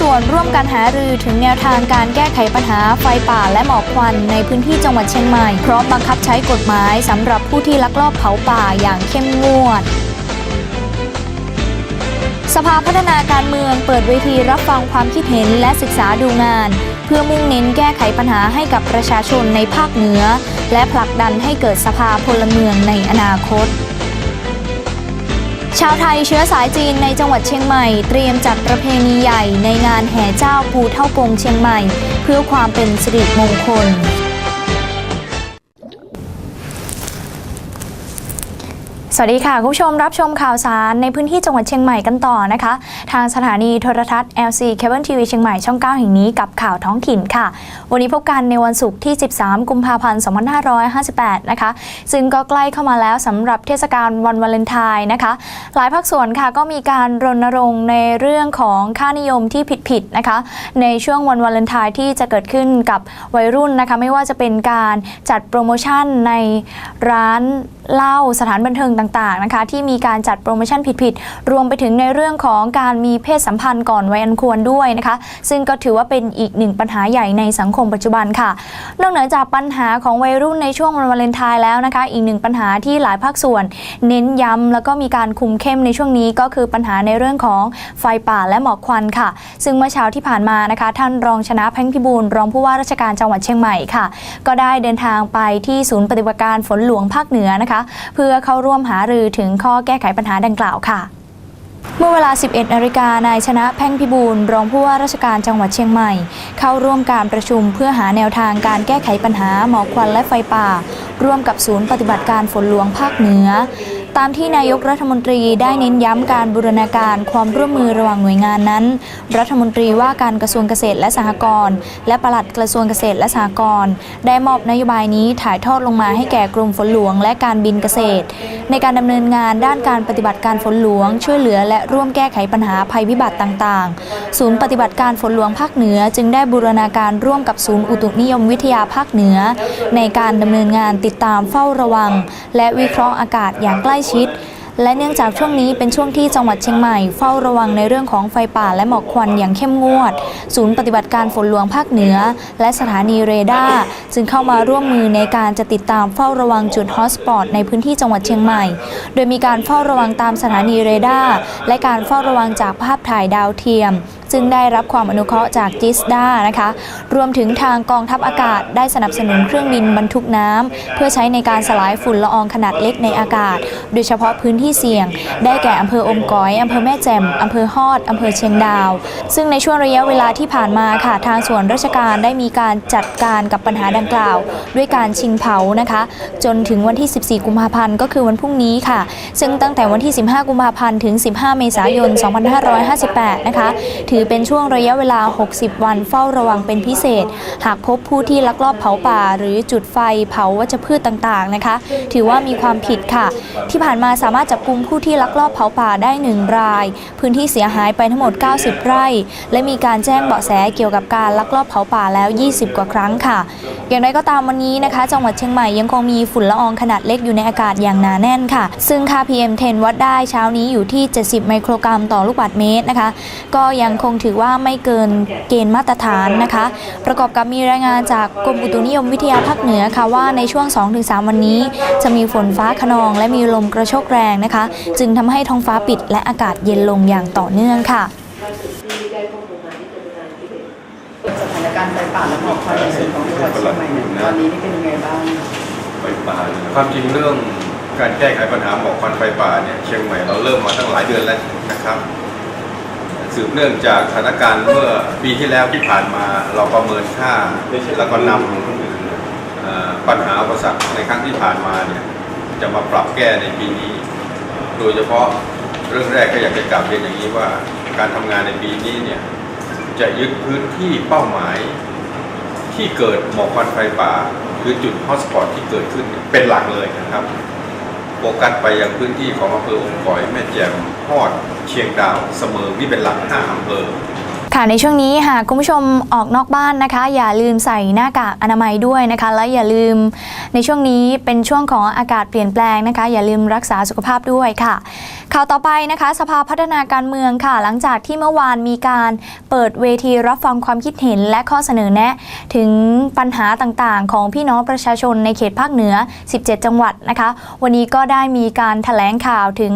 ส่วนร่วมกันหารือถึงแนวทางการแก้ไขปัญหาไฟป่าและหมอกควันในพื้นที่จังหวัดเชียงใหม่ พร้อมบังคับใช้กฎหมายสำหรับผู้ที่ลักลอบเผาป่าอย่างเข้มงวดสภาพัฒนาการเมืองเปิดเวทีรับฟังความคิดเห็นและศึกษาดูงาน เพื่อมุ่งเน้นแก้ไขปัญหาให้กับประชาชนในภาคเหนือ และผลักดันให้เกิดสภาพลเมืองในอนาคต ชาวไทยเชื้อสายจีนในจังหวัดเชียงใหม่ เตรียมจัดประเพณีใหญ่ในงานแห่เจ้าปูเท่ากงเชียงใหม่ เพื่อความเป็นสิริมงคล สวัสดีค่ะ คุณผู้ชมรับชมข่าวสารในพื้นที่จังหวัดเชียงใหม่กันต่อนะคะ ทางสถานีโทรทัศน์ LC Cable TV เชียงใหม่ช่อง 9 แห่งนี้กับข่าวท้องถิ่นค่ะ วันนี้พบกันในวันศุกร์ที่ 13 กุมภาพันธ์ 2558 นะคะ ซึ่งก็ใกล้เข้ามาแล้วสำหรับเทศกาลวันวาเลนไทน์นะคะ หลายภาคส่วนค่ะก็มีการรณรงค์ในเรื่องของค่านิยมที่ผิดๆนะคะ ในช่วงวันวาเลนไทน์ที่จะเกิดขึ้นกับวัยรุ่นนะคะ ไม่ว่าจะเป็นการจัดโปรโมชั่นในร้าน เหล้าสถานบันเทิงต่างๆนะคะที่มีการจัดโปรโมชั่นผิดๆ รวมไปถึงในเรื่องของการมีเพศสัมพันธ์ก่อนวัยอันควรด้วยนะคะ ซึ่งก็ถือว่าเป็นอีกหนึ่งปัญหาใหญ่ในสังคมปัจจุบันค่ะ นอกเหนือจากปัญหาของวัยรุ่นในช่วงวันวาเลนไทน์แล้วนะคะ อีกหนึ่งปัญหาที่หลายภาคส่วน เน้นย้ำแล้วก็มีการคุมเข้มในช่วงนี้ก็คือปัญหาในเรื่องของไฟป่าและหมอกควันค่ะ ซึ่งเมื่อเช้าที่ผ่านมานะคะ ท่านรองชนะแพ่งพิบูลรองผู้ว่าราชการจังหวัดเชียงใหม่ค่ะ ก็ได้เดินทางไปที่ศูนย์ปฏิบัติการฝนหลวงภาคเหนือนะคะเพื่อเข้าร่วมหารือถึงข้อแก้ไขปัญหาดังกล่าวค่ะเมื่อเวลา 11 นาฬิกานายชนะแพ่งพิบูลรองผู้ว่าราชการจังหวัดเชียงใหม่ เข้าร่วมการประชุมเพื่อหาแนวทางการแก้ไขปัญหาหมอกควันและไฟป่า ร่วมกับศูนย์ปฏิบัติการฝนหลวงภาคเหนือ ตามที่นายกรัฐมนตรีได้เน้นย้ำการบูรณาการความร่วมมือระหว่างหน่วยงานนั้น รัฐมนตรีว่าการกระทรวงเกษตรและสหกรณ์และปลัดกระทรวงเกษตรและสหกรณ์ได้มอบนโยบายนี้ถ่ายทอดลงมาให้แก่กรมฝนหลวงและการบินเกษตร ในการดำเนินงานด้านการปฏิบัติการฝนหลวง ช่วยเหลือและร่วมแก้ไขปัญหาภัยพิบัติต่างๆ ศูนย์ปฏิบัติการฝนหลวงภาคเหนือ จึงได้บูรณาการร่วมกับศูนย์อุตุนิยมวิทยาภาคเหนือ ในการดำเนินงานติดตามเฝ้าระวัง และวิเคราะห์อากาศอย่างใกล้ชิด และเนื่องจากช่วงนี้เป็นช่วงที่จังหวัดเชียงใหม่เฝ้าระวังในเรื่องของไฟป่าและหมอกควันอย่างเข้มงวด ศูนย์ปฏิบัติการฝนหลวงภาคเหนือ และสถานีเรดาร์จึงเข้ามาร่วมมือในการจะติดตามเฝ้าระวังจุดฮอตสปอตในพื้นที่จังหวัดเชียงใหม่ โดยมีการเฝ้าระวังตามสถานีเรดาร์และการเฝ้าระวังจากภาพถ่ายดาวเทียมซึ่งได้รับความอนุเคราะห์จากจิสดานะคะ รวมถึงทางกองทัพอากาศได้สนับสนุนเครื่องบินบรรทุกน้ำเพื่อใช้ในการสลายฝุ่นละอองขนาดเล็กในอากาศ โดยเฉพาะพื้นที่เสี่ยง ได้แก่อำเภออมก๋อยอำเภอแม่แจ่มอำเภอฮอดอำเภอเชียงดาว ซึ่งในช่วงระยะเวลาที่ผ่านมาค่ะทางส่วนราชการได้มีการจัดการกับปัญหาดังกล่าว ด้วยการชิงเผานะคะ จนถึงวันที่ 14 กุมภาพันธ์ก็คือวันพรุ่งนี้ค่ะ ซึ่งตั้งแต่วันที่ 15 กุมภาพันธ์ถึง 15 เมษายน 2558 นะคะถืือเป็นช่วงระยะเวลา 60 วันเฝ้าระวังเป็นพิเศษ หากพบผู้ที่ลักลอบเผาป่า หรือจุดไฟเผาวัชพืชต่างๆนะคะ ถือว่ามีความผิดค่ะ ที่ผ่านมาสามารถจับกุมผู้ที่ลักลอบเผาป่าได้ 1 ราย พื้นที่เสียหายไปทั้งหมด 90 ไร่ และมีการแจ้งเบาะแสเกี่ยวกับการลักลอบเผาป่าแล้ว 20 กว่าครั้งค่ะ อย่างไรก็ตามวันนี้นะคะ จังหวัดเชียงใหม่ยังคงมีฝุ่นละอองขนาดเล็กอยู่ในอากาศอย่างหนาแน่นค่ะ ซึ่งค่า PM10 วัดได้เช้านี้อยู่ที่ 70 ไมโครกรัมต่อลูกบาศก์เมตรนะคะ ก็ยังคงถือว่าไม่เกินเกณฑ์มาตรฐานนะคะ ประกอบกับมีรายงานจากกรมอุตุนิยมวิทยาภาคเหนือค่ะว่าในช่วง 2-3 วันนี้ จะมีฝนฟ้าขนอง และมีลมกระโชกแรงนะคะ จึงทำให้ท้องฟ้าปิดและอากาศเย็นลงอย่างต่อเนื่องค่ะที่ได้ข้อมูลมาที่เป็นงานที่เป็นสถานการณ์ไฟป่าและหมอกควันในส่วนของจังหวัดเชียงใหม่เนี่ยตอนนี้นี่เป็นยังไงบ้างไฟป่าเนี่ยความจริงเรื่องการแก้ไขปัญหาหมอกควันไฟป่าเนี่ยเชียงใหม่เราเริ่มมาตั้งหลายเดือนแล้วนะครับ สืบเนื่องจากสถานการณ์เมื่อปีที่แล้วที่ผ่านมาเราประเมินค่าแล้วก็นำปัญหาอุปสรรคในครั้งที่ผ่านมาเนี่ยจะมาปรับแก้ในปีนี้ โดยเฉพาะเรื่องแรกก็อยากจะกลับเรียนอย่างนี้ว่าการทำงานในปีนี้เนี่ยจะยึดพื้นที่เป้าหมายที่เกิดหมอกควันไฟป่า คือจุดฮอตสปอตที่เกิดขึ้นเป็นหลักเลยนะครับ โฟกัสไปยังพื้นที่ของอำเภอองค์ก่อยแม่แจ่มฮอด เชียงดาวเสมอนี่เป็นหลักห้าอำเภอ ค่ะในช่วงนี้หากคุณผู้ชมออกนอกบ้านนะคะ อย่าลืมใส่หน้ากากอนามัยด้วยนะคะ และอย่าลืมในช่วงนี้เป็นช่วงของอากาศเปลี่ยนแปลงนะคะ อย่าลืมรักษาสุขภาพด้วยค่ะ ข่าวต่อไปนะคะ สภาพัฒนาการเมืองค่ะ หลังจากที่เมื่อวานมีการเปิดเวทีรับฟังความคิดเห็นและข้อเสนอแนะ ถึงปัญหาต่างๆ ของพี่น้องประชาชนในเขตภาคเหนือ 17 จังหวัดนะคะ วันนี้ก็ได้มีการแถลงข่าวถึง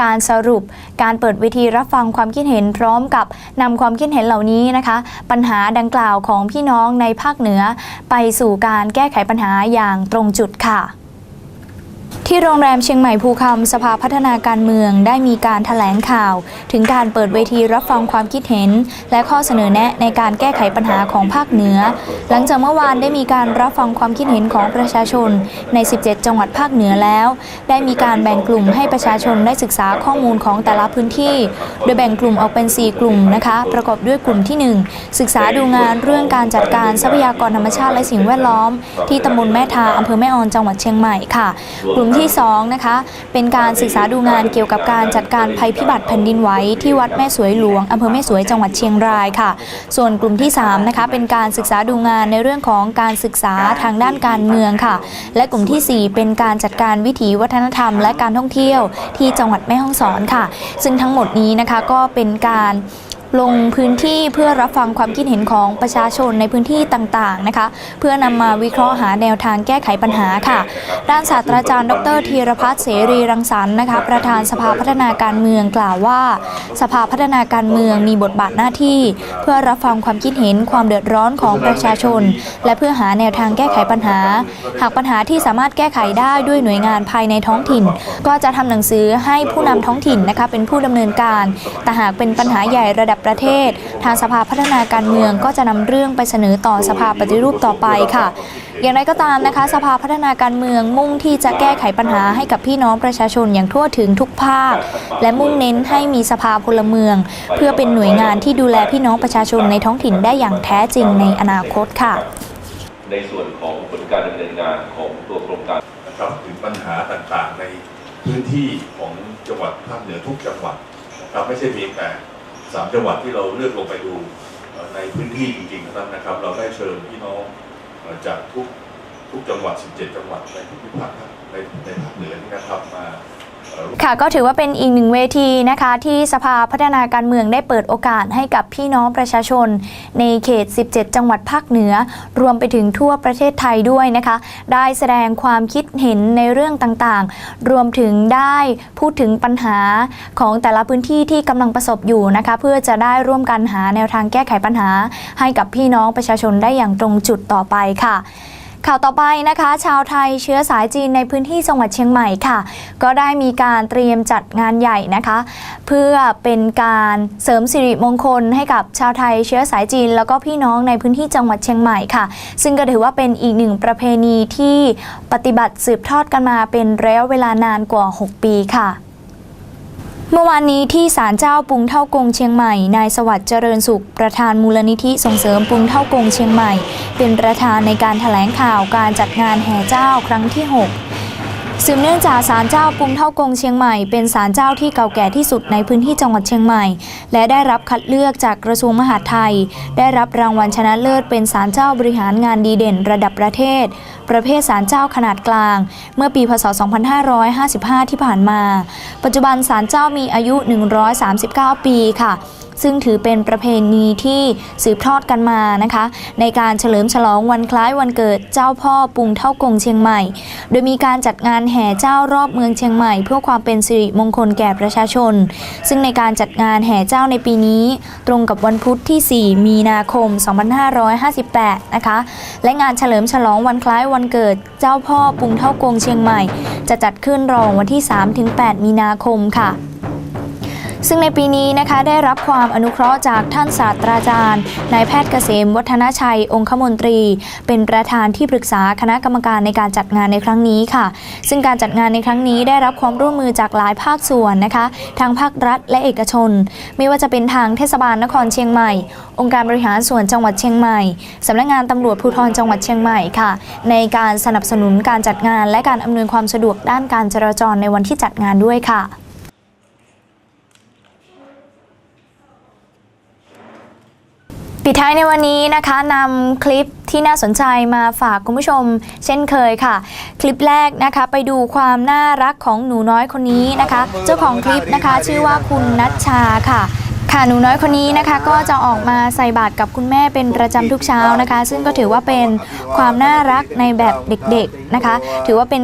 การสรุป การเปิดเวทีรับฟังความคิดเห็นพร้อมกับนำความคิดเห็นเหล่านี้นะคะ ปัญหาดังกล่าวของพี่น้องในภาคเหนือ ไปสู่การแก้ไขปัญหาอย่างตรงจุดค่ะ ที่โรงแรมเชียงใหม่ภูคำสภาพัฒนาการเมืองได้มีการแถลงข่าว ถึงการเปิดเวทีรับฟังความคิดเห็น และข้อเสนอแนะในการแก้ไขปัญหาของภาคเหนือ หลังจากเมื่อวานได้มีการรับฟังความคิดเห็นของประชาชนใน 17 จังหวัดภาคเหนือแล้ว ได้มีการแบ่งกลุ่มให้ประชาชนได้ศึกษาข้อมูลของแต่ละพื้นที่ โดยแบ่งกลุ่มออกเป็น 4 กลุ่มนะคะ ประกอบด้วยกลุ่มที่ 1 ศึกษาดูงานเรื่องการจัดการทรัพยากรธรรมชาติและสิ่งแวดล้อม ที่ตำบลแม่ทาอำเภอแม่ออนจังหวัดเชียงใหม่ค่ะกลุ่มที่ 2 นะคะ เป็นการศึกษาดูงานเกี่ยวกับการจัดการภัยพิบัติแผ่นดินไหวที่วัดแม่สวยหลวงอำเภอแม่สวยจังหวัดเชียงรายค่ะ ส่วนกลุ่มที่3นะคะเป็นการศึกษาดูงานในเรื่องของการศึกษาทางด้านการเมืองค่ะ และกลุ่มทีสี่4 เป็นการจัดการวิถีวัฒนธรรม และการท่องเที่ยวที่จังหวัดแม่ฮ่องสอนค่ะ ซึ่งทั้งหมดนี้นะคะก็เป็นการ ลงพื้นที่เพื่อรับฟังความคิดเห็นของประชาชนในพื้นที่ต่างๆนะคะ เพื่อนำมาวิเคราะห์หาแนวทางแก้ไขปัญหาค่ะ ด้านศาสตราจารย์ ดรธีรพัฒน์เสรีรังสรรค์นะคะ ประธานสภาพัฒนาการเมืองกล่าวว่า สภาพัฒนาการเมืองมีบทบาทหน้าที่ เพื่อรับฟังความคิดเห็นความเดือดร้อนของประชาชน และเพื่อหาแนวทางแก้ไขปัญหา หากปัญหาที่สามารถแก้ไขได้ด้วยหน่วยงานภายในท้องถิ่น ก็จะทำหนังสือให้ผู้นำท้องถิ่นนะคะเป็นผู้ดำเนินการ แต่หากเป็นปัญหาใหญ่ระดับประเทศ ทางสภาพัฒนาการเมืองก็จะนำเรื่องไปเสนอต่อสภาปฏิรูปต่อไปค่ะ อย่างไรก็ตามนะคะ สภาพัฒนาการเมืองมุ่งที่จะแก้ไขปัญหาให้กับพี่น้องประชาชนอย่างทั่วถึงทุกภาค และมุ่งเน้นให้มีสภาพลเมือง เพื่อเป็นหน่วยงานที่ดูแลพี่น้องประชาชนในท้องถิ่นได้อย่างแท้จริงในอนาคตค่ะ ในส่วนของผลการดำเนินงานของตัวโครงการนะครับถึงปัญหาต่างๆในพื้นที่ของจังหวัดภาคเหนือทุกจังหวัดนะครับไม่ใช่เพียงแต่ สามจังหวัดที่เราเลือกลงไปดูในพื้นที่จริงๆนะครับนะครับ เราได้เชิญพี่น้องจากทุกทุกจังหวัด 17 จังหวัดในทุกภาคในในภาคเหนือนี่นะครับมา ค่ะก็ถือว่าเป็นอีกหนึ่งเวทีนะคะที่สภาพัฒนาการเมืองได้เปิดโอกาสให้กับพี่น้องประชาชน ในเขต 17 จังหวัดภาคเหนือ รวมไปถึงทั่วประเทศไทยด้วยนะคะ ได้แสดงความคิดเห็นในเรื่องต่างๆ รวมถึงได้พูดถึงปัญหาของแต่ละพื้นที่ที่กำลังประสบอยู่นะคะ เพื่อจะได้ร่วมกันหาแนวทางแก้ไขปัญหา ให้กับพี่น้องประชาชนได้อย่างตรงจุดต่อไปค่ะ ข่าวต่อไปนะคะ ชาวไทยเชื้อสายจีนในพื้นที่จังหวัดเชียงใหม่ค่ะ ก็ได้มีการเตรียมจัดงานใหญ่นะคะ เพื่อเป็นการเสริมสิริมงคลให้กับชาวไทยเชื้อสายจีน แล้วก็พี่น้องในพื้นที่จังหวัดเชียงใหม่ค่ะ ซึ่งก็ถือว่าเป็นอีกหนึ่งประเพณีที่ปฏิบัติสืบทอดกันมาเป็นระยะเวลานานกว่า 6 ปีค่ะ เมื่อวานนี้ที่ศาลเจ้าปุงเท่ากงเชียงใหม่ นายสวัสดิ์เจริญสุข ประธานมูลนิธิส่งเสริมปุงเท่ากงเชียงใหม่ เป็นประธานในการแถลงข่าวการจัดงานแห่เจ้าครั้งที่ 6 สืบเนื่องจากศาลเจ้าปุงเท่ากงเชียงใหม่ เป็นศาลเจ้าที่เก่าแก่ที่สุดในพื้นที่จังหวัดเชียงใหม่ และได้รับคัดเลือกจากกระทรวงมหาดไทย ได้รับรางวัลชนะเลิศเป็นศาลเจ้าบริหารงานดีเด่นระดับประเทศ ประเภทศาลเจ้าขนาดกลาง เมื่อปีพศ 2555 ที่ผ่านมา ปัจจุบันศาลเจ้ามีอายุ 139 ปีค่ะซึ่งถือเป็นประเพณีที่สืบทอดกันมานะคะ ในการเฉลิมฉลองวันคล้ายวันเกิดเจ้าพ่อปุงเท่ากงเชียงใหม่ โดยมีการจัดงานแห่เจ้ารอบเมืองเชียงใหม่ เพื่อความเป็นสิริมงคลแก่ประชาชน ซึ่งในการจัดงานแห่เจ้าในปีนี้ ตรงกับวันพุธที่ 4 มีนาคม 2558 นะคะ และงานเฉลิมฉลองวันคล้ายวันันเกิดเจ้าพ่อปุงเท่ากงเชียงใหม่ จะจัดขึ้นรองวันที่ 3-8 มีนาคมค่ะ ซึ่งในปีนี้นะคะได้รับความอนุเคราะห์จากท่านศาสตราจารย์นายแพทย์เกษม วัฒนชัย องคมนตรี เป็นประธานที่ปรึกษาคณะกรรมการในการจัดงานในครั้งนี้ค่ะ ซึ่งการจัดงานในครั้งนี้ได้รับความร่วมมือจากหลายภาคส่วนนะคะทางภาครัฐและเอกชน ไม่ว่าจะเป็นทางเทศบาลนครเชียงใหม่ องค์การบริหารส่วนจังหวัดเชียงใหม่สำนักงานตำรวจภูธรจังหวัดเชียงใหม่ค่ะ ในการสนับสนุนการจัดงานและการอำนวยความสะดวกด้านการจราจรในวันที่จัดงานด้วยค่ะ ปิดท้ายในวันนี้นะคะนำคลิปที่น่าสนใจมาฝากคุณผู้ชม เช่นเคยค่ะ คลิปแรกนะคะไปดูความน่ารักของหนูน้อยคนนี้นะคะ เจ้าของคลิปนะคะชื่อว่าคุณนัชชาค่ะ ค่ะหนูน้อยคนนี้นะคะก็จะออกมาใส่บาตรกับคุณแม่เป็นประจำทุกเช้านะคะ ซึ่งก็ถือว่าเป็นความน่ารักในแบบเด็กๆนะคะ ถือว่าเป็น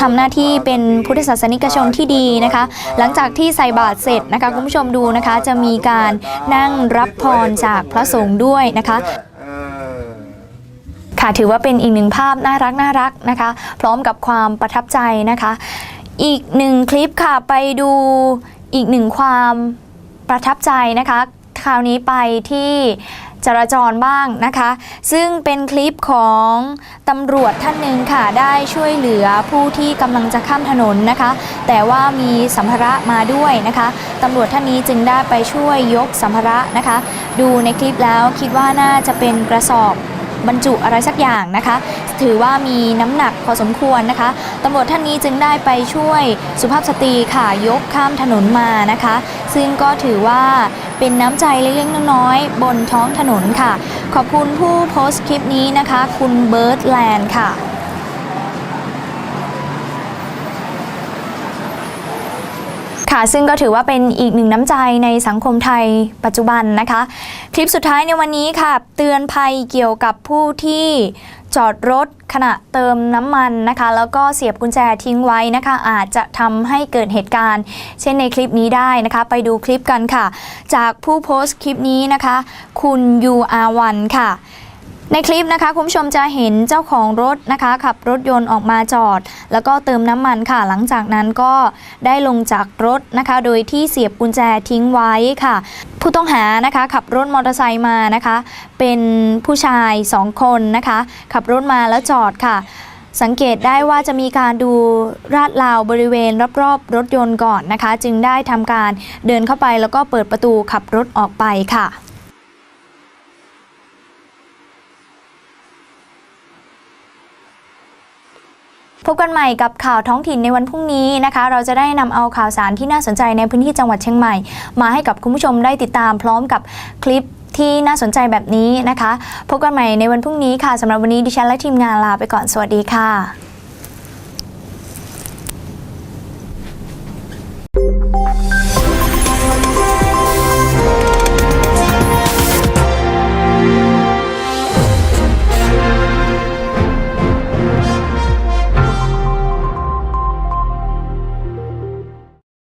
ทำหน้าที่เป็นพุทธศาสนิกชนที่ดีนะคะ หลังจากที่ใส่บาตรเสร็จนะคะคุณผู้ชมดูนะคะ จะมีการนั่งรับพรจากพระสงฆ์ด้วยนะคะค่ะถือว่าเป็นอีกหนึ่งภาพน่ารักน่ารักนะคะ พร้อมกับความประทับใจนะคะ อีกหนึ่งคลิปค่ะไปดูอีกหนึ่งความ ประทับใจนะคะ คราวนี้ไปที่จราจรบ้างนะคะ ซึ่งเป็นคลิปของตำรวจท่านหนึ่งค่ะ ได้ช่วยเหลือผู้ที่กำลังจะข้ามถนนนะคะ แต่ว่ามีสัมภาระมาด้วยนะคะตำรวจท่านนี้จึงได้ไปช่วยยกสัมภาระนะคะ ดูในคลิปแล้วคิดว่าน่าจะเป็นกระสอบ บรรจุอะไรสักอย่างนะคะ ถือว่ามีน้ำหนักพอสมควรนะคะตำรวจท่านนี้จึงได้ไปช่วยสุภาพสตรีค่ะยกข้ามถนนมานะคะ ซึ่งก็ถือว่าเป็นน้ำใจเล็กๆน้อยๆบนท้องถนนค่ะ ขอบคุณผู้โพสต์คลิปนี้นะคะ คุณเบิร์ดแลนด์ค่ะ ค่ะ ซึ่งก็ถือว่าเป็นอีกหนึ่งน้ำใจในสังคมไทยปัจจุบันนะคะ คลิปสุดท้ายในวันนี้ค่ะ เตือนภัยเกี่ยวกับผู้ที่จอดรถขณะเติมน้ำมันนะคะ แล้วก็เสียบกุญแจทิ้งไว้นะคะ อาจจะทำให้เกิดเหตุการณ์ เช่นในคลิปนี้ได้นะคะ ไปดูคลิปกันค่ะ จากผู้โพสต์คลิปนี้นะคะ คุณ UR1 ค่ะ ในคลิปนะคะคุณผู้ชมจะเห็นเจ้าของรถนะคะ ขับรถยนต์ออกมาจอด แล้วก็เติมน้ำมันค่ะ หลังจากนั้นก็ได้ลงจากรถนะคะ โดยที่เสียบกุญแจทิ้งไว้ค่ะ ผู้ต้องหานะคะ ขับรถมอเตอร์ไซค์มานะคะ เป็นผู้ชายสองคนนะคะ ขับรถมาแล้วจอดค่ะสังเกตได้ว่าจะมีการดูราดราวบริเวณรอบๆรถยนต์ก่อนนะคะ จึงได้ทำการเดินเข้าไปแล้วก็เปิดประตูขับรถออกไปค่ะ พบกันใหม่กับข่าวท้องถิ่นในวันพรุ่งนี้นะคะ เราจะได้นำเอาข่าวสารที่น่าสนใจในพื้นที่จังหวัดเชียงใหม่ มาให้กับคุณผู้ชมได้ติดตามพร้อมกับคลิปที่น่าสนใจแบบนี้นะคะ พบกันใหม่ในวันพรุ่งนี้ค่ะสำหรับวันนี้ดิฉันและทีมงานลาไปก่อนสวัสดีค่ะ